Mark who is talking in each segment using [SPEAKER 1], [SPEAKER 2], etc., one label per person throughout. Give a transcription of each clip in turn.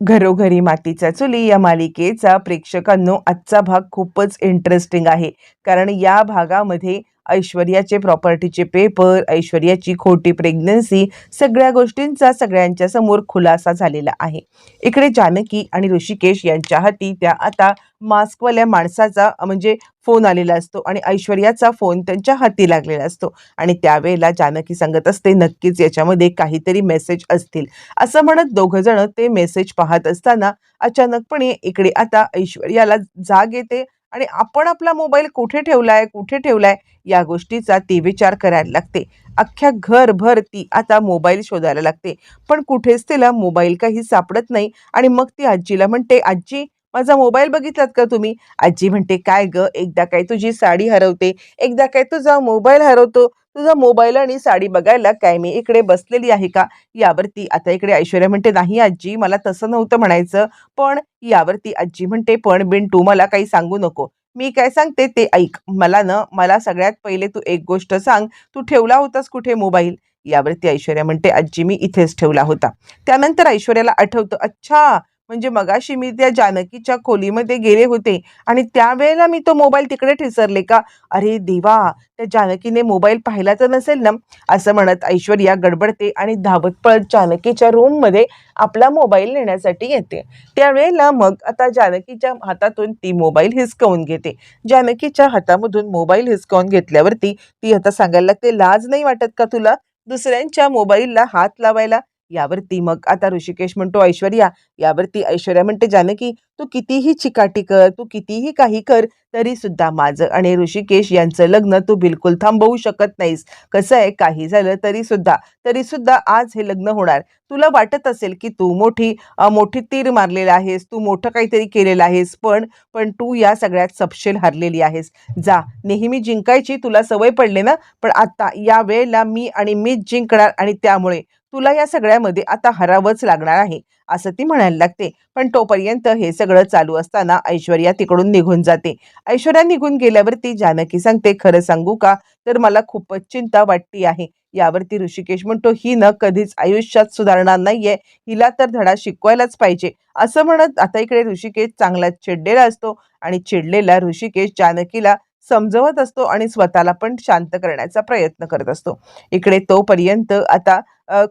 [SPEAKER 1] घरोघरी मातीच्या चुली या मालिकेचा प्रेक्षकांनो आजचा भाग खूपच इंटरेस्टिंग आहे. कारण या भागामध्ये ऐश्वर्याचे प्रॉपर्टीचे पेपर ऐश्वर्याची खोटी प्रेग्नन्सी सगळ्या गोष्टींचा सगळ्यांच्या समोर खुलासा झालेला आहे. इकडे जानकी आणि ऋषिकेश यांच्या हाती त्या आता मास्कवाल्या माणसाचा म्हणजे फोन आलेला असतो आणि ऐश्वर्याचा फोन त्यांच्या हाती लागलेला असतो. आणि त्यावेळेला जानकी सांगत असते नक्कीच याच्यामध्ये काहीतरी मेसेज असतील. असं म्हणत दोघं जण ते मेसेज पाहत असताना अचानकपणे इकडे आता ऐश्वर्याला जाग येते आणि आपण आपला मोबाईल कुठे ठेवलाय कुठे ठेवलाय या गोष्टीचा ती विचार करायला लागते. अख्ख्या घरभर ती आता मोबाईल शोधायला लागते. पण कुठेच तिला मोबाईल काही सापडत नाही आणि मग ती आजीला म्हणते आजी माझा मोबाईल बघितलात का तुम्ही? आजी म्हणते काय ग एकदा काय तुझी साडी हरवते एकदा काय तुझा मोबाईल हरवतो. तुझा मोबाईल आणि साडी बघायला काय? मी इकडे बसलेली आहे का? यावरती. आता इकडे ऐश्वर्या म्हणते नाही आजी मला तसं नव्हतं म्हणायचं. पण यावरती आजी म्हणते पण बिन तू मला काही सांगू नको. मी काय सांगते ते ऐक. मला ना मला सगळ्यात पहिले तू एक गोष्ट सांग. तू ठेवला होतास कुठे मोबाईल? यावरती ऐश्वर्या म्हणते आजी मी इथेच ठेवला होता. त्यानंतर ऐश्वर्याला आठवतं अच्छा म्हणजे मगाशी मी त्या जानकीच्या खोलीमध्ये गेले होते आणि त्यावेळेला मी तो मोबाईल तिकडे ठिसरले का? अरे देवा त्या जानकीने मोबाईल पाहिला तर नसेल ना? असं म्हणत ऐश्वर्या गडबडते आणि धावत पळत जानकीच्या रूममध्ये आपला मोबाईल नेण्यासाठी येते. त्यावेळेला मग आता जानकीच्या हातातून ती मोबाईल हिसकावून घेते. जानकीच्या हातामधून मोबाईल हिसकावून घेतल्यावरती ती आता सांगायला लागते लाज नाही वाटत का तुला? दुसऱ्यांच्या मोबाईलला हात लावायला यावरती. मग आता ऋषिकेश म्हणतो ऐश्वर्या यावरती ऐश्वर्या म्हणते जानकी तू कितीही चिकाटी कर तू कितीही काही कर तरी सुद्धा माझं आणि ऋषिकेश यांचं लग्न तू बिलकुल थांबवू शकत नाहीस. कसं आहे काही झालं तरी सुद्धा तरी सुद्धा आज हे लग्न होणार. तुला वाटत असेल की तू मोठी मोठी तीर मारलेला आहेस तू मोठं काहीतरी केलेलं आहेस पण पण तू या सगळ्यात सपशेल हरलेली आहेस. जा नेहमी जिंकायची तुला सवय पडले ना पण आता या वेळेला मी आणि मीच जिंकणार आणि त्यामुळे तुला या सगळ्यामध्ये आता हरावंच लागणार आहे असं ती म्हणायला लागते. पण तोपर्यंत हे सगळं चालू असताना ऐश्वर्या तिकडून निघून जाते. ऐश्वर्या निघून गेल्यावरती जानकी सांगते खरं सांगू का? तर मला खूपच चिंता वाटती आहे. यावरती ऋषिकेश म्हणतो ही न कधीच आयुष्यात सुधारणार नाहीये. हिला तर धडा शिकवायलाच पाहिजे. असं म्हणत आता इकडे ऋषिकेश चांगला चिडलेला असतो आणि चिडलेला ऋषिकेश जानकीला समजवत असतो आणि स्वतःला पण शांत करण्याचा प्रयत्न करत असतो. इकडे तोपर्यंत आता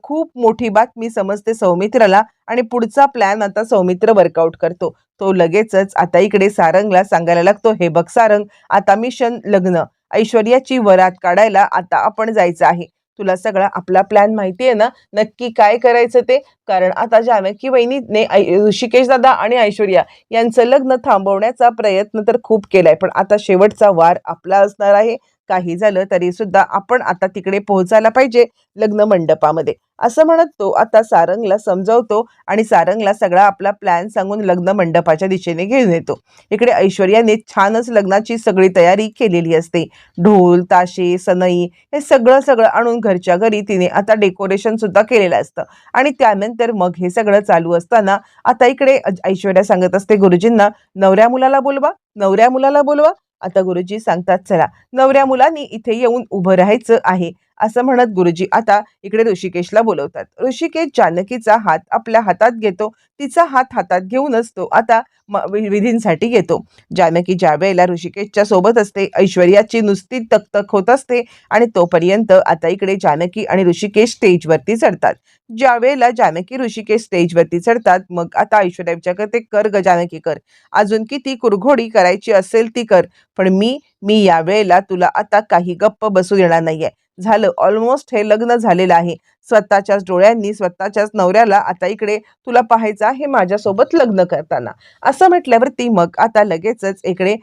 [SPEAKER 1] खूप मोठी बातमी समजते सौमित्राला आणि पुढचा प्लॅन आता सौमित्र वर्कआउट करतो. तो लगेचच आता इकडे सारंगला सांगायला लागतो हे बघ सारंग आता मिशन लग्न. ऐश्वर्याची वरात काढायला आता आपण जायचं आहे. तुला सगळा आपला प्लॅन माहिती आहे ना? नक्की काय करायचं ते? कारण आता जानकी वहिनीने ऐ- ऋषिकेश दादा आणि ऐश्वर्या यांचं लग्न थांबवण्याचा प्रयत्न तर खूप केलाय. पण आता शेवटचा वार आपला असणार आहे. काही झालं तरी सुद्धा आपण आता तिकडे पोहोचायला पाहिजे लग्न मंडपामध्ये. असं म्हणत तो आता सारंगला समजावतो आणि सारंगला सगळा आपला प्लॅन सांगून लग्न मंडपाच्या दिशेने घेऊन येतो. इकडे ऐश्वर्याने छानच लग्नाची सगळी तयारी केलेली असते. ढोल ताशे सनई हे सगळं सगळं आणून घरच्या घरी तिने आता डेकोरेशन सुद्धा केलेलं असतं. आणि त्यानंतर मग हे सगळं चालू असताना आता इकडे ऐश्वर्या सांगत असते गुरुजींना नवऱ्या मुलाला बोलवा नवऱ्या मुलाला बोलवा आता गुरुजी सांगतात चला नवऱ्या मुलांनी इथे येऊन उभं राहायचं आहे. असं म्हणत गुरुजी आता इकडे ऋषिकेशला बोलवतात. ऋषिकेश जानकीचा हात आपल्या हातात घेतो. तिचा हात हातात घेऊनच तो आता म- वि- विधींसाठी येतो जानकी ज्या वेळेला ऋषिकेशच्या सोबत असते ऐश्वर्याची नुसती तकतक होत असते आणि तोपर्यंत आता इकडे जानकी आणि ऋषिकेश स्टेजवरती चढतात. ज्या वेळेला जानकी ऋषिकेश स्टेजवरती चढतात मग आता ऐश्वर्या विचार करते कर ग जानकी कर. अजून किती कुरघोडी करायची असेल ती कर. पण मी मी या वेळेला तुला आता काही गप्प बसू देणार नाहीये. झालं ऑलमोस्ट हे लग्न झालेलं आहे. स्वतःच्याच डोळ्यांनी स्वतःच्याच नवऱ्याला आता इकडे तुला पाहायचं आहे माझ्यासोबत लग्न करताना. असं म्हटल्यावरती मग आता लगेचच इकडे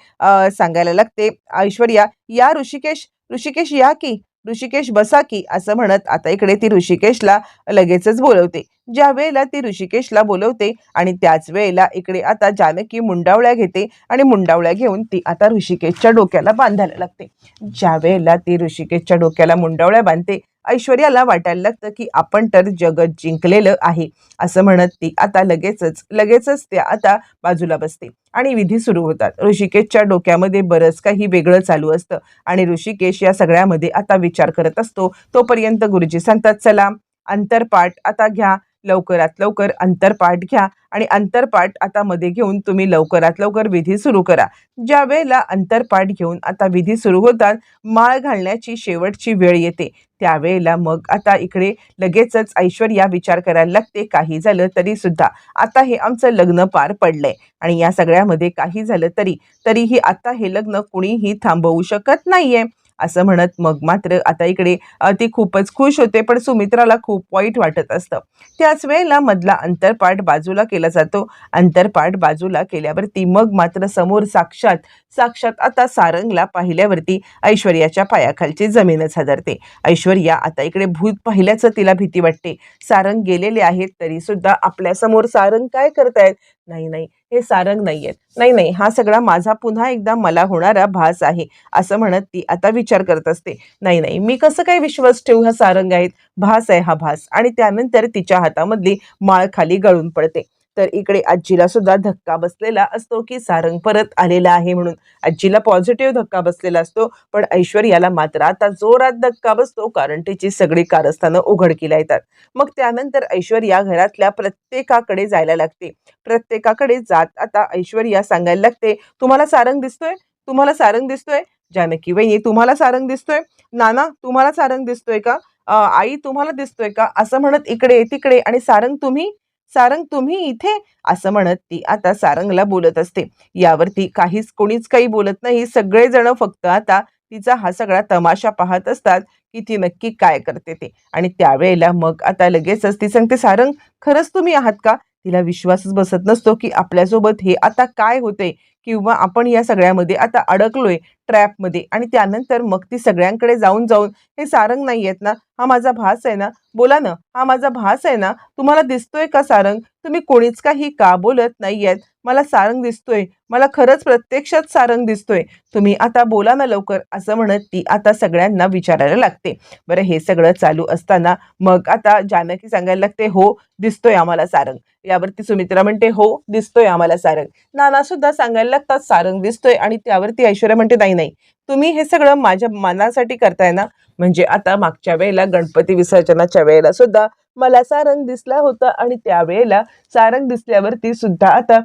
[SPEAKER 1] सांगायला लागते ऐश्वर्या या ऋषिकेश ऋषिकेश या की? ऋषिकेश बसा की असं म्हणत आता इकडे ती ऋषिकेशला लगेचच बोलवते. ज्या वेळेला ती ऋषिकेशला बोलवते आणि त्याच वेळेला इकडे आता जानकी मुंडावळ्या घेते आणि मुंडावळ्या घेऊन ती आता ऋषिकेशच्या डोक्याला बांधायला लागते. ज्या वेळेला ती ऋषिकेशच्या डोक्याला मुंडावळ्या बांधते ऐश्वर्याला वाटायला लागतं की आपण तर जगत जिंकलेलं आहे असं म्हणत ती. आता लगेचच लगेचच त्या आता बाजूला बसते आणि विधी सुरू होतात. ऋषिकेशच्या डोक्यामध्ये बरंच काही वेगळं चालू असतं आणि ऋषिकेश या सगळ्यामध्ये आता विचार करत असतो. तोपर्यंत गुरुजी सांगतात चला अंतरपाठ आता घ्या लवकरात लवकर अंतरपाठ घ्या आणि अंतरपाठ आता मध्ये घेऊन तुम्ही लवकरात लवकर विधी सुरू करा. ज्या वेळेला अंतरपाठ घेऊन आता विधी सुरू होतात माळ घालण्याची शेवटची वेळ येते. त्यावेळेला मग आता इकडे लगेचच ऐश्वर्या विचार करायला लागते. काही झालं तरी सुद्धा. आता हे आमचं लग्न पार पडलंय. आणि या सगळ्यामध्ये काही झालं तरी तरीही आता हे लग्न कुणीही थांबवू शकत नाहीये. असं म्हणत मग मात्र आता इकडे ती खूपच खुश होते पण सुमित्राला खूप वाईट वाटत असतं. त्याच वेळेला मधला अंतरपाठ बाजूला केला जातो. अंतरपाठ बाजूला केल्यावरती मग मात्र समोर साक्षात साक्षात आता सारंगला पाहिल्यावरती ऐश्वर्याच्या पायाखालची जमीनच हादरते. ऐश्वर्या आता इकडे भूत पाहिल्याचं तिला भीती वाटते. सारंग गेलेले आहेत तरी सुद्धा आपल्यासमोर सारंग काय करतायत? नाही नाही हे सारंग नाही आहेत नाही नाही हा सगळा माझा पुन्हा एकदा मला होणारा भास आहे असं म्हणत ती आता विचार करत असते. नाही नाही मी कसं काय विश्वास ठेवू हा सारंग आहेत? भास आहे हा भास. आणि त्यानंतर तिच्या हातामधली माळ खाली गळून पडते. तर इकडे आजीला सुद्धा धक्का बसलेला असतो की सारंग परत आलेला आहे म्हणून. आजीला पॉझिटिव्ह धक्का बसलेला असतो पण ऐश्वर्याला मात्र आता जोरात धक्का बसतो कारण तिची सगळी कारस्थानं उघडकीला येतात. मग त्यानंतर ऐश्वर्या घरातल्या प्रत्येकाकडे जायला लागते. प्रत्येकाकडे जात आता ऐश्वर्या सांगायला लागते तुम्हाला सारंग दिसतोय? तुम्हाला सारंग दिसतोय? जानकी वहिनी तुम्हाला सारंग दिसतोय? नाना तुम्हाला सारंग दिसतोय का? आई तुम्हाला दिसतोय का? असं म्हणत इकडे तिकडे आणि सारंग तुम्ही? सारंग तुम्ही इथे? असं म्हणत ती. आता सारंगला बोलत असते. यावरती काहीच कोणीच काही बोलत नाही. सगळेजण फक्त आता तिचा हा सगळा तमाशा पाहत असतात की ती नक्की काय करते ते. आणि त्यावेळेला मग आता लगेचच ती सांगते सारंग खरंच तुम्ही आहात का? तिला विश्वासच बसत नसतो की आपल्यासोबत हे आता काय होते किंवा आपण या सगळ्यामध्ये आता अडकलोय ट्रॅपमध्ये आणि त्यानंतर मग ती सगळ्यांकडे जाऊन जाऊन हे सारंग नाही आहेत ना? हा माझा भास आहे ना? बोला ना हा माझा भास आहे ना? तुम्हाला दिसतोय का सारंग? तुम्ही कोणीच काही का बोलत नाही आहेत मला सारंग दिसतोय. मला खरंच प्रत्यक्षात सारंग दिसतोय. तुम्ही आता बोला ना लवकर असं म्हणत ती आता सगळ्यांना विचारायला लागते. बरं हे सगळं चालू असताना मग आता जानकी सांगायला लागते हो दिसतोय आम्हाला सारंग. यावरती सुमित्रा म्हणते हो दिसतोय आम्हाला सारंग. नाना सुद्धा सांगायला लागतात सारंग दिसतोय आणि त्यावरती ऐश्वर्या म्हणते नाही नाही तुम्ही हे सगळं माझ्या मनासाठी करताय ना म्हणजे आता मागच्या वेळेला गणपती विसर्जनाच्या वेळेला सुद्धा मला सारंग दिसला होता आणि त्यावेळेला सारंग दिसल्यावरती सुद्धा आता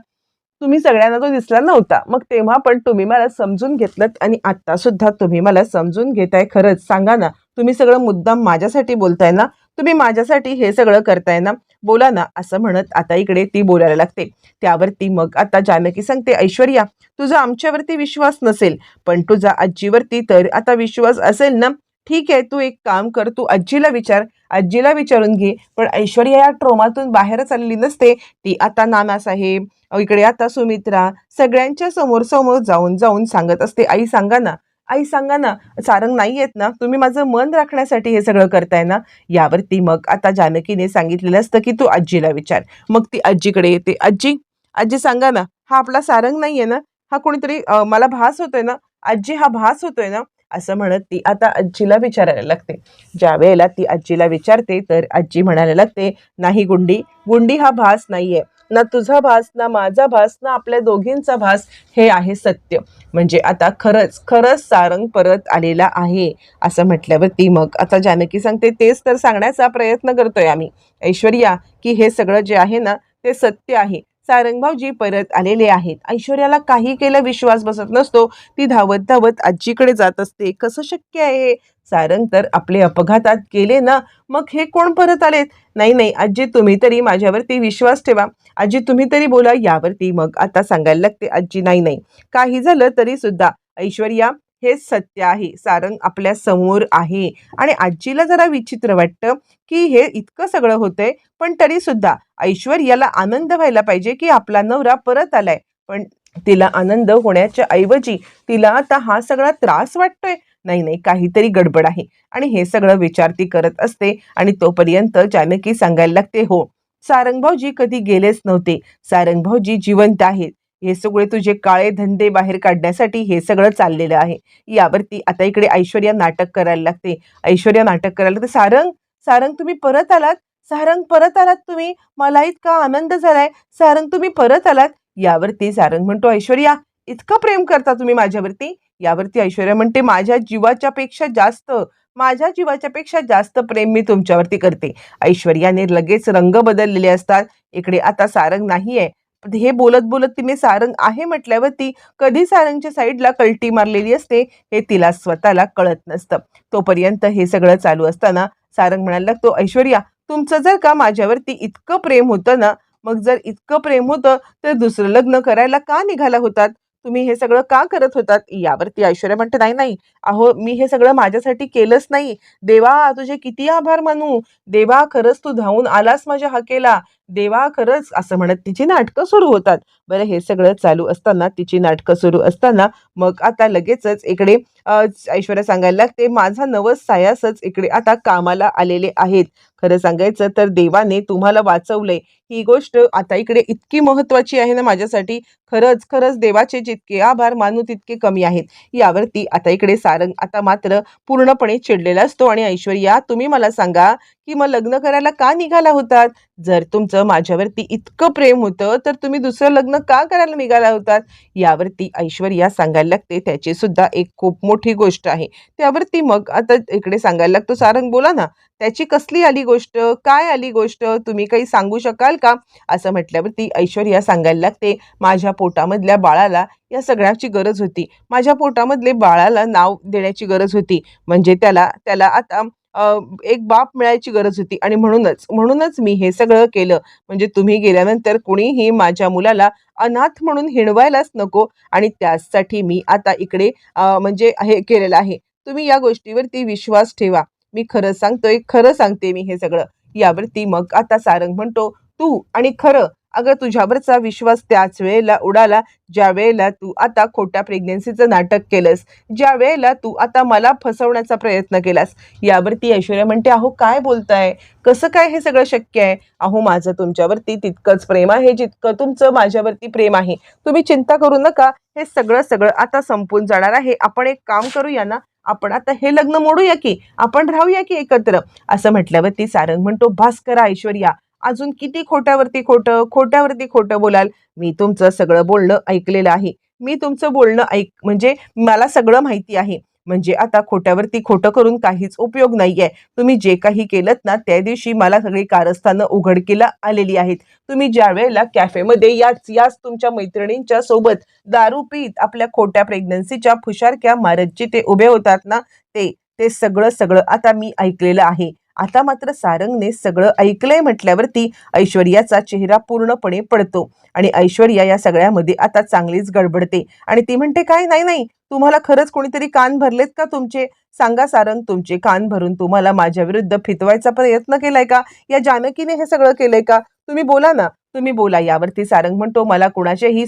[SPEAKER 1] तुम्ही सगळ्यांना तो दिसला नव्हता. मग तेव्हा पण तुम्ही मला समजून घेतलं आणि आता सुद्धा तुम्ही मला समजून घेताय. खरंच सांगा ना तुम्ही सगळं मुद्दाम माझ्यासाठी बोलताय ना तुम्ही माझ्यासाठी हे सगळं करताय ना बोला ना असं म्हणत आता इकडे ती बोलायला लागते. त्यावरती मग आता जानकी सांगते ऐश्वर्या तुझा आमच्यावरती विश्वास नसेल पण तुझा आजीवरती तर आता विश्वास असेल ना? ठीक आहे तू एक काम कर तू आजीला विचार. आजीला विचारून घे पण ऐश्वर्या या ट्रोमातून बाहेरच आलेली नसते. ती आता नानासाहेब साहेब इकडे आता सुमित्रा सगळ्यांच्या समोर समोर जाऊन जाऊन सांगत असते. आई सांगा ना आई सांगा ना सारंग नाही आहेत ना तुम्ही माझं मन राखण्यासाठी हे सगळं करताय ना? यावरती मग आता जानकीने सांगितलेलं असतं की तू आजीला विचार. मग ती आजीकडे येते. आजी आजी सांगा ना हा आपला सारंग नाही आहे ना? हा कोणीतरी मला भास होतोय ना? आजी हा भास होतोय ना? असं म्हणत ती आता आजीला विचारायला लागते. ज्या वेळेला ती आजीला विचारते तर आजी म्हणायला लागते नाही गुंडी गुंडी हा भास नाही आहे ना तुझा भास ना माझा भास ना आपल्या दोघींचा भास हे आहे सत्य. म्हणजे आता खरंच खरंच सारंग परत आलेला आहे असं म्हटल्यावरती मग आता जानकी सांगते तेच तर सांगण्याचा प्रयत्न करतोय आम्ही. ऐश्वर्या की हे सगळं जे आहे ना ते सत्य आहे. सारंगभावजी परत आलेले आहेत. ऐश्वर्याला काही केलं विश्वास बसत नसतो. ती धावत धावत आजीकडे जात असते. कसं शक्य आहे? सारंग तर आपले अपघातात गेले ना? मग हे कोण परत आलेत? नाही नाही आजी तुम्ही तरी माझ्यावरती विश्वास ठेवा. आजी तुम्ही तरी बोला यावरती मग आता सांगायला लागते आजी. नाही नाही. काही झालं तरी सुद्धा. ऐश्वर्या हे सत्य आहे. सारंग आपल्यासमोर आहे. आणि आजीला जरा विचित्र वाटतं की हे इतकं सगळं होतंय पण तरी सुद्धा ऐश्वर्याला आनंद व्हायला पाहिजे की आपला नवरा परत आलाय. पण तिला आनंद होण्याच्या ऐवजी तिला आता हा सगळा त्रास वाटतोय. नाही नाही काहीतरी गडबड आहे. आणि हे सगळं विचार ती करत असते आणि तोपर्यंत जानकी सांगायला लागते हो सारंग भाऊजी कधी गेलेच नव्हते. सारंग भाऊजी जिवंत आहेत. हे सगळे तुझे काळे धंदे बाहेर काढण्यासाठी हे सगळं चाललेलं आहे. यावरती आता इकडे ऐश्वर्या नाटक करायला लागते. ऐश्वर्या नाटक करायला लागते. सारंग सारंग तुम्ही परत आलात? सारंग परत आलात तुम्ही? मला इतका आनंद झालाय. सारंग तुम्ही परत आलात? यावरती सारंग म्हणतो ऐश्वर्या इतकं प्रेम करता तुम्ही माझ्यावरती? यावरती ऐश्वर्या म्हणते माझ्या जीवाच्या पेक्षा जास्त माझ्या जीवाच्या पेक्षा जास्त प्रेम मी तुमच्यावरती करते. ऐश्वर्याने लगेच रंग बदललेले असतात. इकडे आता सारंग नाहीये. हे बोलत बोलत तिने सारंग आहे म्हटल्यावरती कधी सारंगच्या साईडला कल्टी मारलेली असते हे तिला स्वतःला कळत नसतं. तोपर्यंत हे सगळं चालू असताना सारंग म्हणायला लागतो ऐश्वर्या तुमचं जर का माझ्यावरती इतकं प्रेम होतं ना मग जर इतकं प्रेम होतं तर दुसरं लग्न करायला का निघाला होतात? तुम्ही हे सगळं का करत होतात? यावरती ऐश्वर्या म्हणते नाही नाही अहो मी हे सगळं माझ्यासाठी केलंच नाही. देवा तुझे किती आभार मानू. देवा खरंच तू धावून आलास माझ्या हकेला. देवा खरंच असं म्हणत तिची नाटकं सुरू होतात. बरं हे सगळं चालू असताना तिची नाटकं सुरू असताना मग आता लगेचच इकडे ऐश्वर्या सांगायला लागते माझा नवस सायासच इकडे आता कामाला आलेले आहेत. खरं सांगायचं तर देवाने तुम्हाला वाचवलंय. ही गोष्ट आता इकडे इतकी महत्वाची आहे ना माझ्यासाठी. खरंच खरंच देवाचे जितके आभार मानू तितके कमी आहेत. यावरती आता इकडे सारंग आता मात्र पूर्णपणे चिडलेला असतो आणि ऐश्वर्या तुम्ही मला सांगा की मग लग्न करायला का निघाला होतात? जर तुमचं माझ्यावरती इतकं प्रेम होतं तर तुम्ही दुसरं लग्न का करायला निघाला होतात? यावरती ऐश्वर्या सांगायला लागते. त्याची सुद्धा एक खूप मोठी गोष्ट आहे. त्यावरती मग आता इकडे सांगायला लागतो. सारंग बोला ना. त्याची कसली आली गोष्ट? काय आली गोष्ट? तुम्ही काही सांगू शकाल का? असं म्हटल्यावरती ऐश्वर्या सांगायला लागते माझ्या पोटामधल्या बाळाला या सगळ्याची गरज होती. माझ्या पोटामधले बाळाला नाव देण्याची गरज होती. म्हणजे त्याला त्याला आता एक बाप मिळायची गरज होती. आणि म्हणूनच म्हणूनच मी हे सगळं केलं. म्हणजे तुम्ही गेल्यानंतर कुणीही माझ्या मुलाला अनाथ म्हणून हिणवायलाच नको. आणि त्यासाठी मी आता इकडे म्हणजे हे केलेलं आहे. तुम्ही या गोष्टीवरती विश्वास ठेवा. मी खरं सांगतोय खरं सांगते मी हे सगळं. यावरती मग आता सारंग म्हणतो तू आणि खरं अगं तुझ्यावरचा विश्वास त्याच वेळेला उडाला ज्या वेळेला तू आता खोट्या प्रेग्नेन्सीचं नाटक केलंस ज्या वेळेला तू आता मला फसवण्याचा प्रयत्न केलास. यावरती ऐश्वर्या म्हणते अहो काय बोलताय? कसं काय हे सगळं शक्य आहे? अहो माझं तुमच्यावरती तितकंच प्रेम आहे जितकं तुमचं माझ्यावरती प्रेम आहे. तुम्ही चिंता करू नका हे सगळं सगळं आता संपून जाणार आहे. आपण एक काम करूया ना आपण आता हे लग्न मोडूया की आपण राहूया की एकत्र? असं म्हटल्यावरती सारंग म्हणतो भास्कर ऐश्वर्या अजून किती खोट्यावरती खोटं खोट्यावरती खोटं बोलाल? मी तुमचं सगळं बोलणं ऐकलेलं आहे. मी तुमचं बोलणं ऐक म्हणजे मला सगळं माहिती आहे. म्हणजे आता खोट्यावरती खोटं करून काहीच उपयोग नाहीये. तुम्ही जे काही केलं ना त्या दिवशी मला सगळी कारस्थानं उघडकीला आलेली आहेत. तुम्ही ज्या वेळेला कॅफेमध्ये याच याच तुमच्या मैत्रिणींच्या सोबत दारू पीत आपल्या खोट्या प्रेग्नन्सीच्या फुशारक्या मारत ते उभे होतात ना ते ते सगळं सगळं आता मी ऐकलेलं आहे. आता मात्र सारंगने सगळं ऐकलंय म्हटल्यावरती ऐश्वर्याचा चेहरा पूर्णपणे पडतो. आणि ऐश्वर्या या सगळ्यामध्ये आता चांगलीच गडबडते. आणि ती म्हणते काय? नाही नाही. तुम्हाला खरंच कोणीतरी कान भरलेत का तुमचे? सांगा सारंग तुमचे कान भरून तुम्हाला माझ्या विरुद्ध फितवायचा प्रयत्न केलाय का? या जानकीने हे सगळं केलंय का? तुम्ही बोला ना. तुम्ही बोला. यावरती सारंग म्हणतो मला कुणाच्याही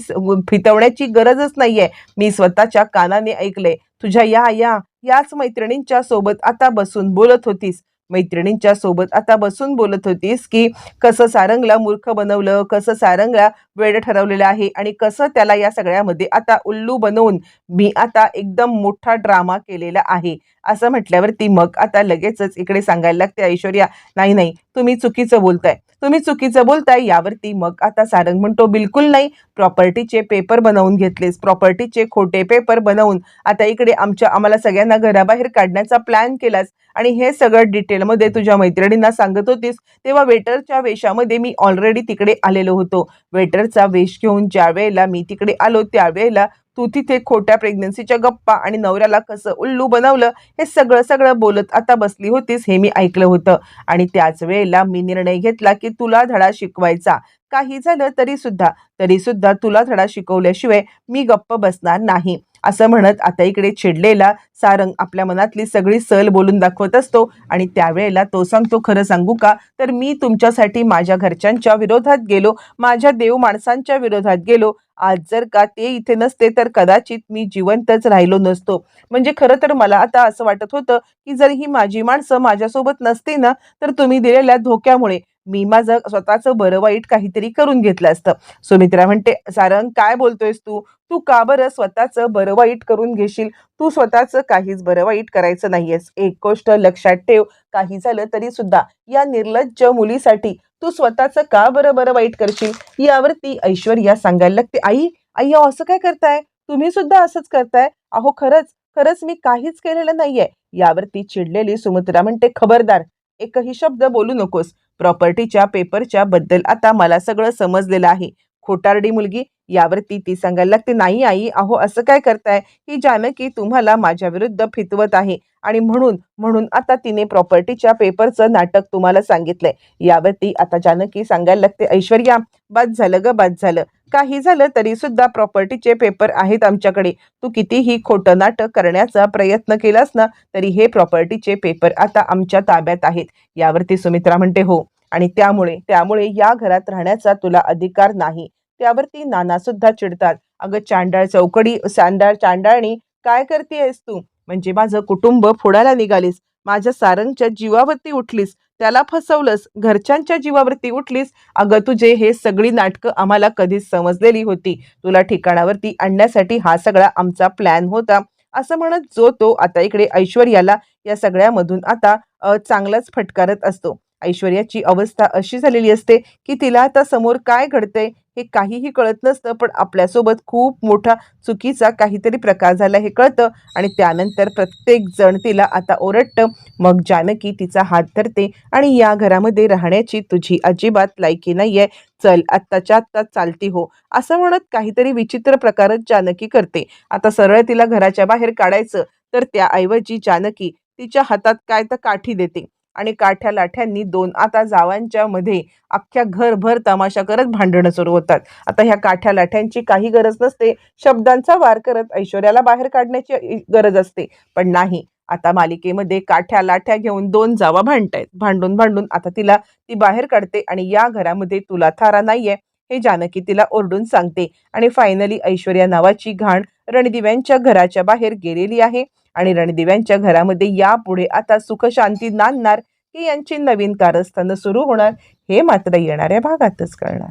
[SPEAKER 1] फितवण्याची गरजच नाहीये. मी स्वतःच्या कानाने ऐकलंय. तुझ्या या या याच मैत्रिणींच्या सोबत आता बसून बोलत होतीस. मैत्रिणींच्या सोबत आता बसून बोलत होतीस की कसं सारंगला मूर्ख बनवलं कसं सारंगला वेळ ठरवलेलं आहे आणि कसं त्याला या सगळ्यामध्ये आता उल्लू बनवून मी आता एकदम मोठा ड्रामा केलेला आहे. असं म्हटल्यावर ती मग आता लगेचच इकडे सांगायला लागते ऐश्वर्या नाही नाही तुम्ही चुकीचं बोलताय. तुम्ही चुकीचं बोलताय यावरती मग आता सारंग म्हणतो बिलकुल नाही. प्रॉपर्टीचे पेपर बनवून घेतलेस. प्रॉपर्टीचे खोटे पेपर बनवून आता इकडे आमच्या आम्हाला सगळ्यांना घराबाहेर काढण्याचा प्लॅन केलास आणि हे सगळं डिटेलमध्ये तुझ्या मैत्रिणींना सांगत होतीस तेव्हा वेटरच्या वेशामध्ये मी ऑलरेडी तिकडे आलेलो होतो. वेटरचा वेश घेऊन ज्या वेळेला मी तिकडे आलो त्यावेळेला तू तिथे खोट्या प्रेग्नन्सीच्या गप्पा आणि नवऱ्याला कसं उल्लू बनवलं हे सगळं सगळं बोलत आता बसली होतीस हे मी ऐकलं होतं. आणि त्याच वेळेला मी निर्णय घेतला की तुला धडा शिकवायचा. काही झालं तरी सुद्धा. तरी सुद्धा तुला धडा शिकवल्याशिवाय मी गप्प बसणार नाही. असं म्हणत आता इकडे चिडलेला सारंग आपल्या मनातली सगळी सल बोलून दाखवत असतो आणि त्यावेळेला तो सांगतो खरं सांगू का? तर मी तुमच्यासाठी माझ्या घरच्यांच्या विरोधात गेलो. माझ्या देव माणसांच्या विरोधात गेलो. आज जर का ते इथे नसते तर कदाचित मी जिवंतच राहिलो नसतो. म्हणजे खरं तर मला आता असं वाटत होतं की जर ही माझी माणसं माझ्यासोबत नसते ना तर तुम्ही दिलेल्या धोक्यामुळे मी माझं स्वतःचं बरं वाईट काहीतरी करून घेतलं असतं. सुमित्रा म्हणते सारंग काय बोलतोयस तू? तू का बरं स्वतःचं बरं वाईट करून घेशील? तू स्वतःचं काहीच बरं वाईट करायचं नाहीयेस. एक गोष्ट लक्षात ठेव काही झालं तरी सुद्धा या निर्लज्ज मुलीसाठी तू स्वतःचं का बरं बरं वाईट करशील? यावरती ऐश्वर्या सांगायला लागते आई आई असं काय करताय? तुम्ही सुद्धा असंच करताय? अहो खरंच खरंच मी काहीच केलेलं नाहीये. यावरती चिडलेली सुमित्रा म्हणते खबरदार एकही शब्द बोलू नकोस. प्रॉपर्टीच्या पेपरच्या बद्दल आता मला सगळं समजलेलं आहे. खोटारडी मुलगी यावरती ती सांगायला लागते नाही आई अहो असं काय करताय? ही जानकी तुम्हाला माझ्या विरुद्ध फितवत आहे. आणि म्हणून म्हणून आता तिने प्रॉपर्टीच्या पेपरचं नाटक तुम्हाला सांगितलंय. यावरती आता जानकी सांगायला लागते ऐश्वर्या बाद झालं ग बाद झालं. काही झालं तरी सुद्धा प्रॉपर्टीचे पेपर आहेत आमच्याकडे. तू कितीही खोटं नाटक करण्याचा प्रयत्न केलास ना तरी हे प्रॉपर्टीचे पेपर आता आमच्या ताब्यात आहेत. यावरती सुमित्रा म्हणते हो. आणि त्यामुळे त्यामुळे या घरात राहण्याचा तुला अधिकार नाही. त्यावरती नाना सुद्धा चिडतात. अगं चांडाळ चौकडी सांडाळ चांडाळणी काय करतेयस तू? म्हणजे माझं कुटुंब फोडायला निघालीस. माझ्या सारंगच्या जीवावरती उठलीस त्याला फसवलंस घरच्यांच्या जीवावरती उठलीस अगं तुझे हे सगळी नाटकं आम्हाला कधीच समजलेली होती. तुला ठिकाणावरती आणण्यासाठी हा सगळा आमचा प्लॅन होता. असं म्हणत जो तो आता इकडे ऐश्वर्याला या सगळ्यामधून आता चांगलाच फटकारत असतो. ऐश्वर्याची अवस्था अशी झालेली असते की तिला आता समोर काय घडतंय? हे काहीही कळत नसतं पण आपल्यासोबत खूप मोठा चुकीचा काहीतरी प्रकार झाला हे कळतं. आणि त्यानंतर प्रत्येक जण तिला आता ओरडतं. मग जानकी तिचा हात धरते आणि या घरामध्ये राहण्याची तुझी अजिबात लायकी नाहीये. चल आत्ताच्या आत्ता चालती हो. असं म्हणत काहीतरी विचित्र प्रकारच जानकी करते. आता सरळ तिला घराच्या बाहेर काढायचं तर त्याऐवजी जानकी तिच्या हातात काय तर काठी देते. आणि काठ्या लाठ्यांनी दोन आता जावांच्या मध्ये अख्ख्या घरभर तमाशा करत भांडणं सुरू होतात. आता ह्या काठ्या लाठ्यांची काही गरज नसते शब्दांचा वार करत ऐश्वर्याला बाहेर काढण्याची गरज असते. पण नाही आता मालिकेमध्ये काठ्या लाठ्या घेऊन दोन जावा भांडतायत. भांडून भांडून आता तिला ती बाहेर काढते आणि या घरामध्ये तुला थारा नाहीये हे जानकी तिला ओरडून सांगते. आणि फायनली ऐश्वर्या नावाची घाण रणदिव्यांच्या घराच्या बाहेर गेलेली आहे. आणि रणदिव्यांच्या घरामध्ये यापुढे आता सुखशांती नांदणार की यांची नवीन कारस्थानं सुरू होणार हे मात्र येणाऱ्या भागातच कळणार.